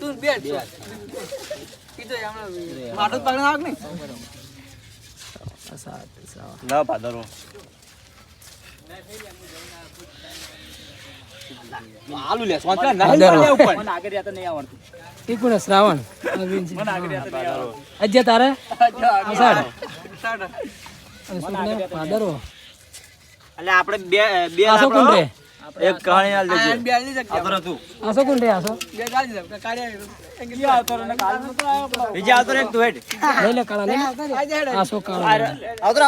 તું બે છો. હમણાં માટો જ નાખ ને. ના ભાદરવો. આલુ લે સોંચ ના. ભાદરવો. ઉપર. મને આગળ યાદ નહીં આવડતું. એ કોણ શ્રાવણ. મને આગળ યાદ નહીં આવડતું. અજ્જા તારે? અષાઢ સાડા. અને એટલે આપણે બે બે રે? એક કહાણી આલ આ દેજે આતર હતું આસો કોણ રે આસો બે ગાળી દે. આયો બીજા આવતો એક તું હેડ. લઈ લે કાળા લે. હેડ. આસો કાળો? આવતો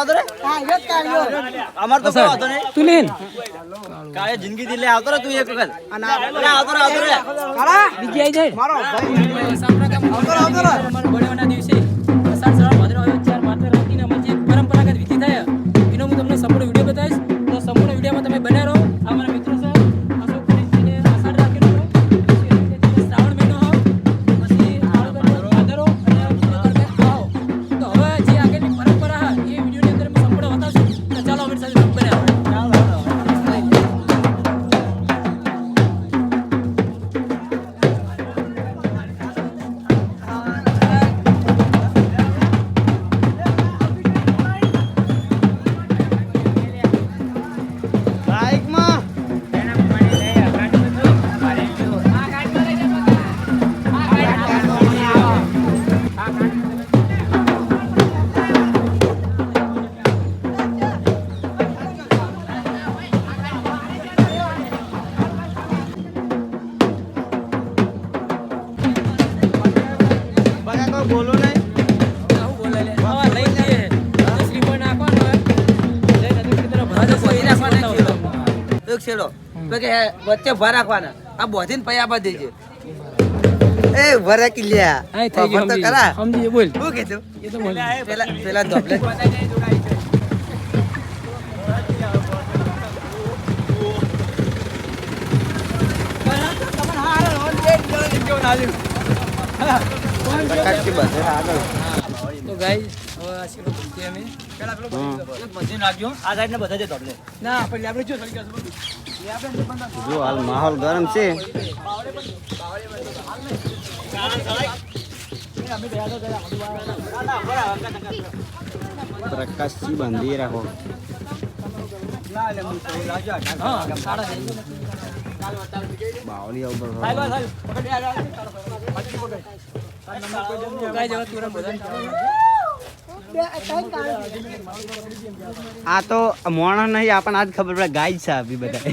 હા એક રે અમાર તો કોઈ આતો ને તું લેન કાળે જિંદગી દિલે આવતો રે તું એક વખત. અને આવતો રે કાળા? બીજી આઈ જાય. સાંભળા ગામ અમારા બળેવાના દિવસે અષાઢ છેડો. તો કે વચ્ચે ભા રાખવાના. આ બોધીને પૈયા બાંધી દેજે. એ ભરે કિલ્યા હા, થઈ ગયો તો કરા સમજી બોલ. શું કીધું એ તો બોલ. પેલા પેલા ધોપલે તો હવે આ શીરો આ સાઈડ ને બધા જ ના, આપણે જો જો હાલ માહોલ ગરમ છે. પ્રકાશજી બાંધી રાખો. બાવલી ઉપર તો guys, હવે તુરંત બધાને આ તો મોણા નહીં આપણને આજ ખબર પડે. ગાય છે આપી બધા.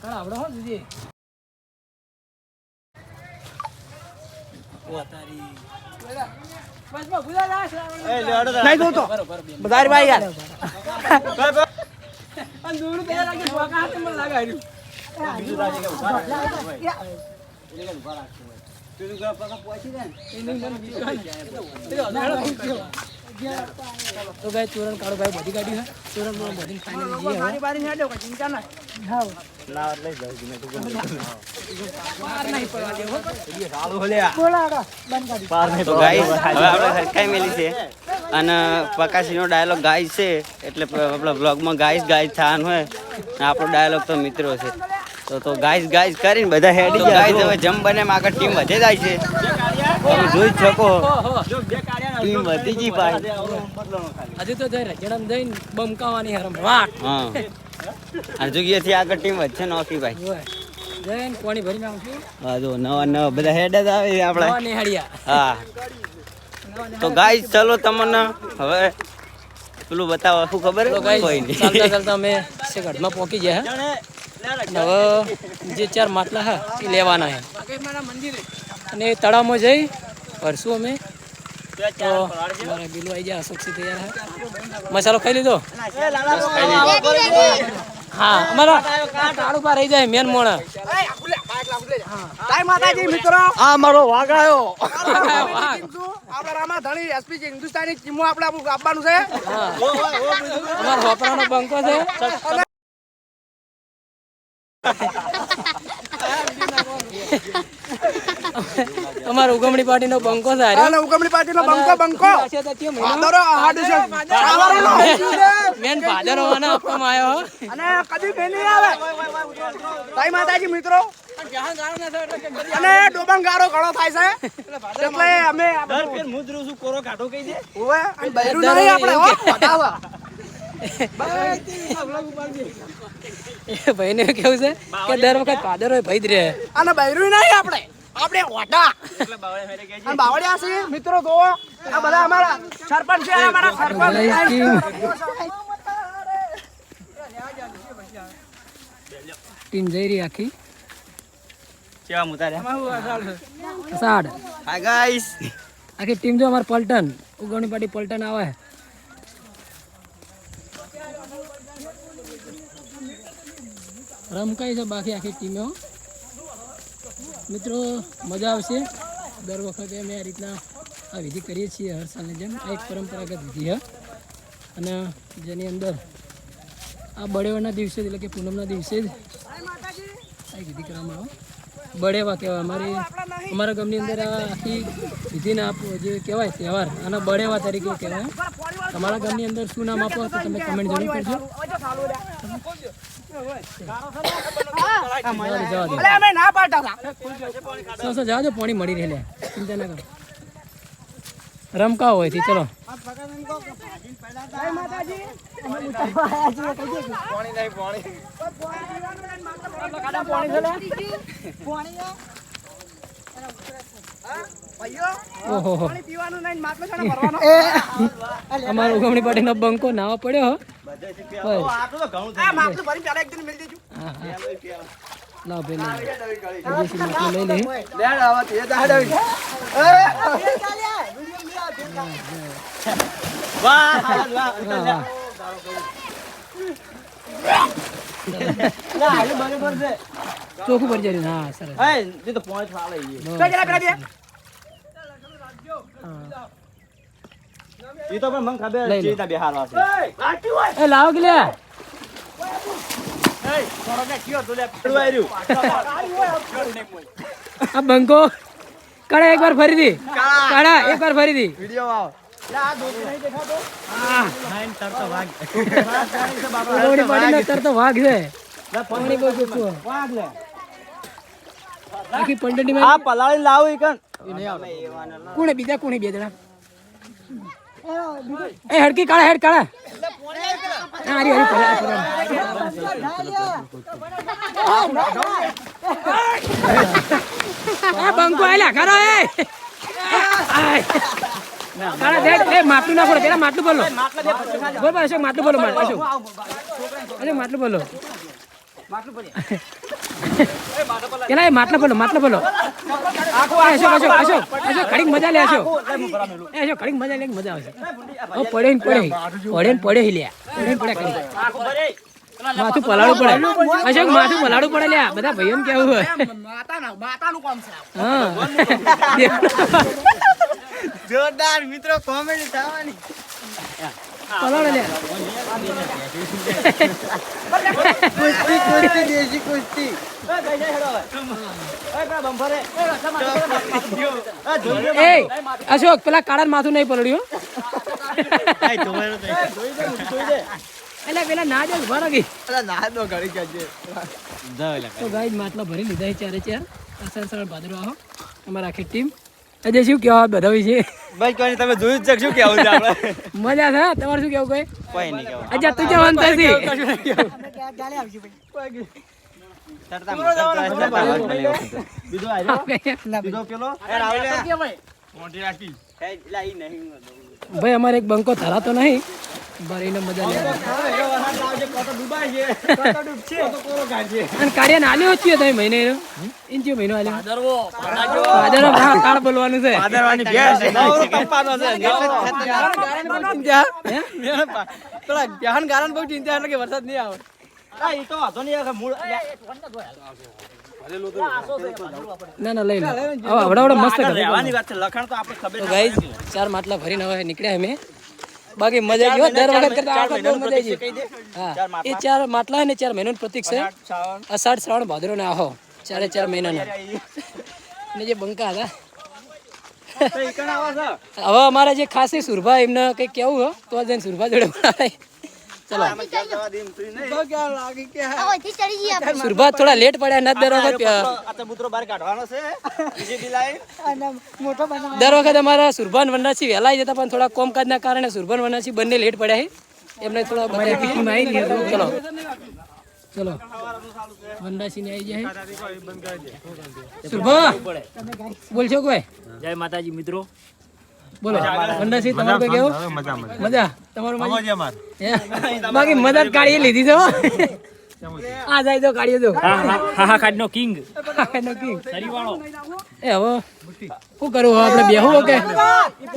કાળા આવડો હો. નહીં. બધારી ભાઈ યાર અને દૂર બે લાગે, ભોંકા હાથે મને લાગે હાર્યું. તો ગાય તુરણ કાળો ભાઈ બધી ગાડી છે તુરણ બોરણ બધી ફાઇનલ જઈએ હવે બારી ને આડ્યો, કોઈ ચિંતા ના તો ગાય હવે આપણે હરકાઈ મેલી છે અને પકાશીનો ડાયલોગ ગાય છે એટલે આપણા બ્લોગમાં ગાઈસ ગાય થવાનું હોય આપણો ડાયલોગ તો મિત્રો છે તો તો ગાઈસ ગાઈસ કરીને બધા હેડી જાય ગાઈસ હવે જમ બને એમ આગળ ટીમ વધે જાય છે. તમે જોઈ જ શકો. ટીમ વધી ગઈ ભાઈ. હજુ તો જઈ રજડામ જઈને બમકાવાની હરમ વાટ હા. અને થી આગળ ટીમ વધશે નોકી ભાઈ? જઈને પાણી ભરીને આવશું હા જો નવા નવા બધા હેડ જ આવે આપણા. નવા નિહાળ્યા હા. તો ગાઈસ ચલો તમને હવે પેલું બતાવો શું ખબર કોઈ નહીં. ચાલતા ચાલતા અમે શેગઢમાં પહોંચી ગયા હવે જે ચાર માટલા હા એ લેવાના છે. અને તળાવમાં જઈ ભરશું અમે. તો મારા બિલુ આવી જાય અશોકસી તૈયાર હા. મસાલો ખાઈ લીધો? હા અમારા ટાળું પર રહી જાય મેન મોણા. જય માતાજી મિત્રો. આ મારો વાઘ આવ્યો આપણા ધણી એસપી હિન્દુસ્તાની ટીમો આપણે આપણું આપવાનું છે. અમારો વાપરાનો બંકો છે. અમારો ઉગમણી પાર્ટીનો બંકો સારો. અને ઉગમણી પાર્ટીનો બંકો બંકો તો ભાદરો આહાડ છે. મેન છે. મેન આપવામાં આવ્યો અને કદી બે નહીં આવે. જય માતાજી મિત્રો. અને ડોબાંગારો ઘણો થાય છે. એટલે અમે દર ફેર હું જ રહું છું કોરો કાઢો કહી દે? ઓવે અને બૈરું નહીં આપણે હો. પટાવા. એ ભાઈને કેવું છે? કે દર વખત પાદર હોય ભાઈ જ રહે. અને બૈરું નહીં આપણે. આપણે ઓટા એટલે બાવળે મેરે કહે અને બાવળિયા છે મિત્રો તો આ બધા અમારા સરપંચ છે અમારા સરપંચ. ટીમ જઈ રહી આખી. કેવા મુતારે સાડ. હા ગાઈસ આખી ટીમ જો અમારે પલટન. ઉગવણી પાટી પલટન આવે. રમકાઈ છે બાકી આખી ટીમે મિત્રો, મજા આવશે. દર વખતે અમે આ રીતના આ વિધિ કરીએ છીએ હર સાલની જેમ. એક પરંપરાગત વિધિ છે અને જેની અંદર આ બળેવાના દિવસે જ, એટલે કે પૂનમના દિવસે જ આ વિધિ કરવામાં આવે બળેવા કહેવાય. અમારી, અમારા ગામની અંદર આ આખી વિધિને આપો જે કહેવાય, તહેવાર, આના બળેવા તરીકે કહેવાય. તમારા ગામની અંદર શું નામ આપો તો તમે કમેન્ટ જરૂર કરજો. જવા દે, ના પાણી મળી રહે લે. ચિંતા ના કરો રમકાવ હોયથી ચલો ને અમારો ઉગમણી પાટીનો બંકો નાવા પડ્યો ચોખ્ખું ભરી જાય હા સરસ. તો પોઈન્ટ ફાળે ઈ તો પણ મને ખબર. છે તા બેહારવા છે. એ લાવો કે લે આ બંકો. કાળા એક વાર ફરી દી કાળા એક વાર ફરી દી ઉગવણી પાટીનો તરતો વાઘ. છે. પાણી બહુ ચોખ્ખું હોય. આખી પંડની આ પલાળી લાવ ઈ કણ. કોણે બીજા કોણે બે જણા? એ હડકી કાળા હેડ કાળા હરી હરી. આ બંકો આલ્યા ખરો એ. કાળા દેખ એ માટલું ના બોલો પેલા માટલું બોલો બોલ બોલ અશોક માટલું બોલો અશોક. અશોક માટલું બોલો પેલા એ માટલા બોલો માટલા બોલો અશોક અશોક અશોક અશોક ઘડીક મજા લે અશોક એ અશોક ઘડીક મજા લે, મજા આવશે. ઓ, પડે ને પડે. પડે ને પડે લ્યા. પડે ને પડે ઘડીક. માથું પલાળું પડે. અશોક માથું પલાળું પડે લ્યા. બધા ભાઈઓ કેવું હોય. માતાનું કામ છે હા. જોરદાર મિત્રો કોમેડી થવાની. પલાળો કુસ્તી કુસ્તી દેશી કુસ્તી એ અશોક પેલા કાળા માથું નહીં પલડ્યું એટલે પેલા ના જાય ના દો ઘડી તો ગાઈ માટલા ભરી લીધા ચારે ચાર અસર સરળ ભાદરો આવો અમારા આખી ટીમ અજય શું કહેવા બધા વિશે? ભાઈ કોઈ તમે જોયું જ છે શું કેવું છે આપણે? મજા છે? તમારે શું કેવું કોઈ? કોઈ નહીં કેવું અજય તું જવાનું થશે બીજો આવ્યો બીજો પેલો? મોટી રાખી એ? લાઈ નહીં. ભાઈ અમારે એક બંકો ધરાતો નહીં ભરીને મજા લે અને કાર્ય નાલ્યો છીએ તમે મહિને ઇંચી મહિનો આલ્યો. ભાદરવો હા કાળ બોલવાનું છે. ધ્યાન કારણ બહુ ચિંતા એટલે કે વરસાદ નહીં આવે. આ ઈ તો વાંધો નહીં આવે મૂળ ના? ના લઈ લો. હવે આવડા આવડા મસ્ત કરે. રહેવાની વાત છે લખણ તો આપણે ખબર તો ગાઈઝ ચાર માટલા ભરીને હવે નીકળ્યા અમે. બાકી મજા આવી દર વખત કરતા આ વખત મજા આવી હા એ ચાર માટલા ને ચાર મહિનાનું પ્રતિક છે. અષાઢ શ્રાવણ ભાદરો ને આહો ચારે ચાર મહિનાના. ને જે બંકા હતા. તો ઈ કણ આવા છે? હવે અમારા જે ખાસી સુરભા એમને કંઈક કેવું હો તો જઈને સુરભા જોડે બનાવે ચલો તો ક્યાં લાગી કે અહીંથી ચડી જઈએ આપણે. સુરભા થોડા લેટ પડ્યા ના દર વખત આ તો બુતરો બહાર કાઢવાનો છે. બીજી બી લાઈન. મોટો બનાવ. દર વખત અમારા સુરભાન વનરાજી વહેલા જતા પણ થોડા કોમકાજના કારણે સુરભાન વનરાજી બંને લેટ પડ્યા છે. એમને થોડા ચલો. ચલો. વનરાજી ને આવી જાય સુરભા બોલશો કોઈ? જય માતાજી મિત્રો. બોલો વનરાજી તમારું કઈ કેવું મજા તમારું મજા? હે? બાકી મદદ કાઢી લીધી છે હો. આ જાય તો કાઢી દો હા હા હા કિંગ. કાઢનો કિંગ. સરીવાળો. એ હવે શું કરવું હવે આપણે બેહું કે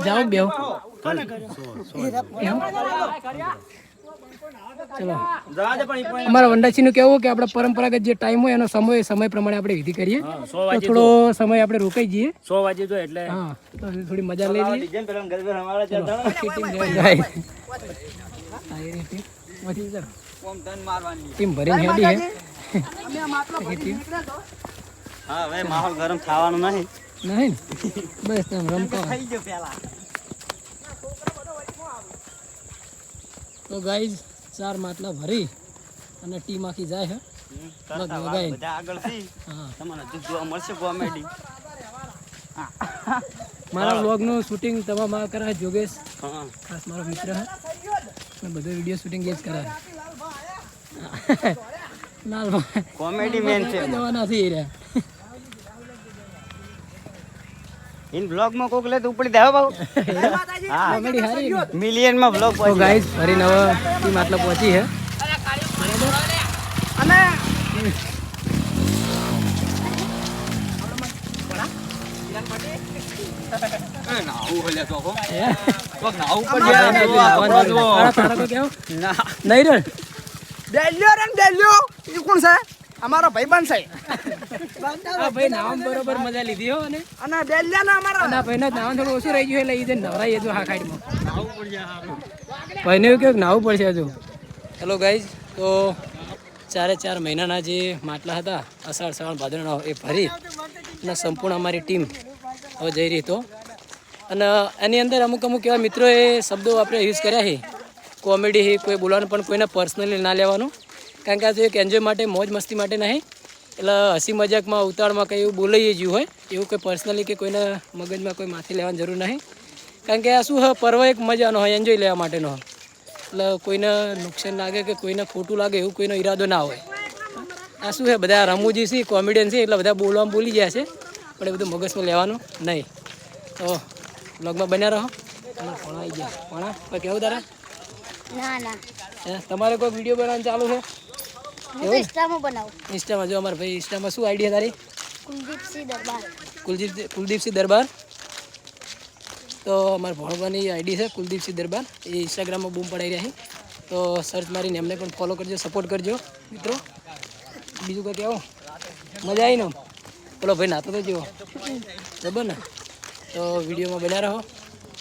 જાઓ બેહું. ચલો જવા પણ અમારા વંડાસી નું કેવું કે આપણે પરંપરાગત જે ટાઈમ હોય એનો સમય સમય પ્રમાણે આપણે વિધિ કરીએ. તો થોડો સમય આપણે રોકાઈ જઈએ. સો વાગે તો એટલે હા તો થોડી મજા લઈ લઈએ. ટીમ ભરીને હેડી હે. હા હવે માહોલ ગરમ થવાનું નહીં. નહીં ને? રમતો થઈ ગયો હોય. તો ગાઈઝ ચાર માટલા ભરી અને ટીમ આખી જાય હે. બધા આગળથી તમને જોવા મળશે કોમેડી. મારા વ્લોગનું શૂટિંગ તમામ આ કરાય જોગેશ. ખાસ મારો મિત્ર હે. અને બધો વીડિયો શૂટિંગ એ જ કરાય. લાલ કોમેડી મેન છે જવા નથી રહ્યા. ઇન બ્લોગમાં કોક લે તો ઉપડી દેવા બાબુ. હા. કોમેડી હારી મિલિયનમાં બ્લોગ તો ગાઈસ ફરી નવા ટીમ આટલા પહોંચી હે. અને નહીં રે ડેલ્યો રે ડેલ્યો? કોણ છે? અમારો ભાઈબંધ છે. આ ભાઈ નામ બરોબર મજા લીધી હો અને? અને ડેલ્યા ના અમારા. ના ભાઈ ના નામ થોડું ઓછું રહી ગયું એટલે ઈ જે નવરાઈ હજુ હા ખાડીમાં ભાઈને એવું કહ્યું કે નાવું પડશે હજુ. હેલો ગાઈઝ તો ચારે ચાર મહિનાના જે માટલા હતા અષાઢ શ્રાવણ ભાદરનો એ ભરી અને સંપૂર્ણ અમારી ટીમ હવે જઈ રહી તો. અને એની અંદર અમુક અમુક એવા મિત્રોએ શબ્દો આપણે યુઝ કર્યા છે. કોમેડી છે કોઈ બોલવાનું પણ કોઈને પર્સનલી ના લેવાનું. કારણ કે આ તો એક એન્જોય માટે મોજ મસ્તી માટે નહીં. એટલે હસી મજાકમાં ઉતાળમાં કંઈ એવું બોલાઈ ગયું હોય. એવું કોઈ પર્સનલી કે કોઈને મગજમાં કોઈ માથે લેવાની જરૂર નહીં. કારણ કે આ શું હોય પર્વ એક મજાનો હોય એન્જોય લેવા માટેનો હોય એટલે કોઈને નુકસાન લાગે કે કોઈને ખોટું લાગે એવું કોઈનો ઈરાદો ના હોય. આ શું છે બધા રમૂજી છે કોમેડિયન છે એટલે બધા બોલવામાં બોલી ગયા છે. પણ એ બધું મગજમાં લેવાનું નહીં. તો બ્લોગમાં બન્યા રહો. પણ આવી ગયા. પણ કેવું તારા? તમારે કોઈ વીડિયો બનાવવાનું ચાલુ છે? હું ઇન્સ્ટામાં બનાવું. ઇન્સ્ટામાં જો અમારા ભાઈ ઇન્સ્ટામાં શું આઈડિયા તારી? કુલદીપસિંહ દરબાર. કુલદીપ કુલદીપસિંહ દરબાર? તો અમારા ભણવાની આઈડી છે કુલદીપસિંહ દરબાર. એ ઇન્સ્ટાગ્રામમાં બૂમ પડાઈ રહ્યા છે. તો સર્ચ મારીને એમને પણ ફોલો કરજો સપોર્ટ કરજો મિત્રો. બીજું કંઈ કહેવું? મજા આવી ને બોલો ભાઈ નાતો તો જુઓ બરાબર ને? તો વિડીયોમાં બન્યા રહો.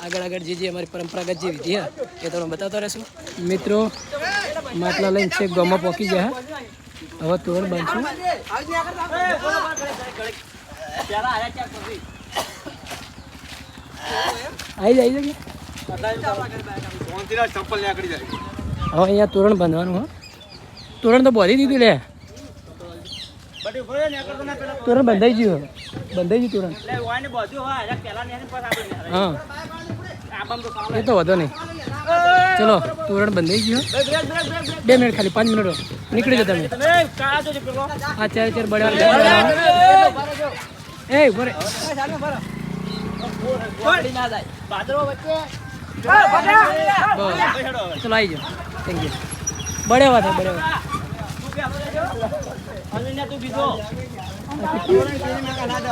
આગળ આગળ જે જે અમારી પરંપરાગત જે વિધિ છે એ તમને બતાવતા રહેશું. મિત્રો માટલા લઈને છે ગામમાં પહોંચી ગયા. હવે તોરણ બનશું આવી જાય છે હવે અહીંયા તોરણ બાંધવાનું હા. તોરણ તો બાંધી દીધું લે. તોરણ બંધાઈ ગયું બંધાઈ ગયું તોરણ. હા. એ તો વધો નહીં. ચલો તોરણ બંધાઈ ગયો. બે મિનિટ ખાલી પાંચ મિનિટ નીકળી જાઓ તમે આ ચાર ચાર બળવા એ બસ. ચલો આવી જાઓ થેન્ક યુ બડે વાત બડે વાત જાદે તું બીજો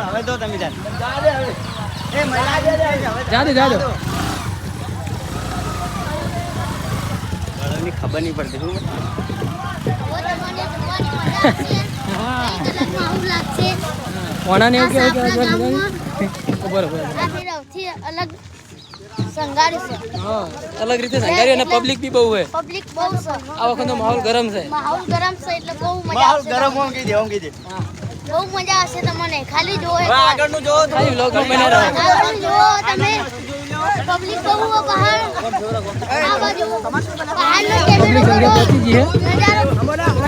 હવે તો તમે તાર જા દે જા દે ની ખબર નહીં પડતી શું હવે તમને જોવાની મજા આવશે હા કલાકમાં આવું લાગશે કોણાને એવું કેવું કહેવાય કે આપણા આ ગામમાં બરોબર અલગ સંગારી છે. હા અલગ રીતે સંગારી અને પબ્લિક બી બહુ છે પબ્લિક બહુ છે. આ વખતનો માહોલ ગરમ છે. માહોલ ગરમ છે એટલે બહુ મજા માહોલ ગરમ હોમ કીધી હોમ કીધી બહુ મજા આવશે તમને. ખાલી જોવો. આગળનું જોવો ખાલી વ્લોગ બન્યા રહો. તમે. પબ્લિક બહુ બહાર. આ બાજુ બહારનો કેમેરો નજારો.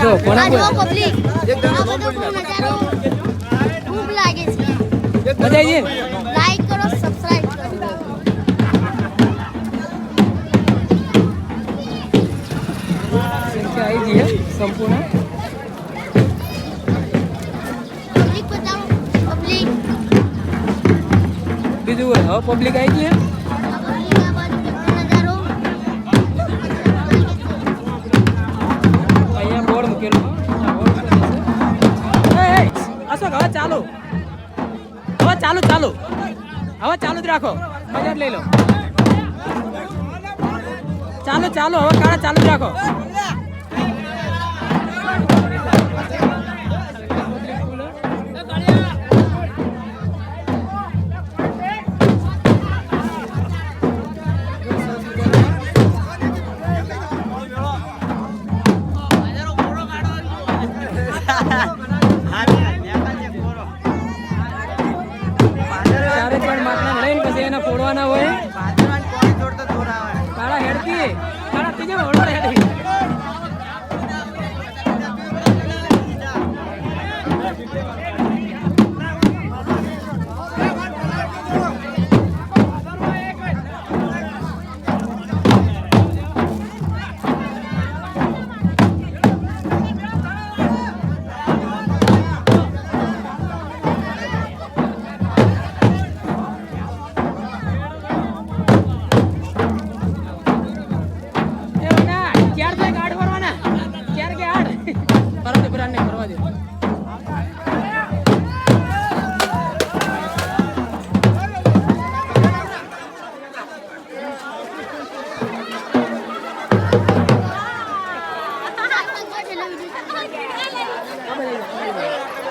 જો કોના પબ્લિક. આ બધો નજારો ખૂબ લાગે છે. મજા આવી ગઈ લાઈક કરો સબસ્ક્રાઇબ કરો. સંખ્યા આવી ગઈ હે સંપૂર્ણ. પબ્લિક બતાવો પબ્લિક. બીજું હવે પબ્લિક આવી ગઈ ચાલુ ચાલુ હવે ચાલુ જ રાખો મજા જ લઈ લો ચાલુ ચાલુ હવે કાળા ચાલુ જ રાખો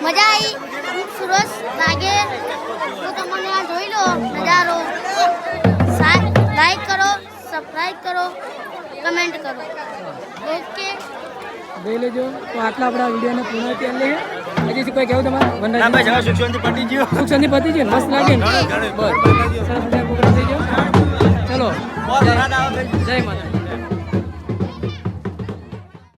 મજા આવી ખૂબ સરસ લાગે. તો તમને આ જોઈ લો નજારો. લાઈક કરો સબસ્ક્રાઈબ કરો કમેન્ટ કરો. ઓકે. જોઈ લેજો. તો આટલા આપણા વિડીયોને પૂર્ણ કરી લઈએ. હજી શું કોઈ કેવું તમારે? વનરાજ સુખ શાંતિ પતી ગયો સુખ શાંતિ પતી ગયું મસ્ત લાગે ને? બસ. સરસ મજા પ્રોગ્રામ થઈ ગયો. ચલો. જય માતા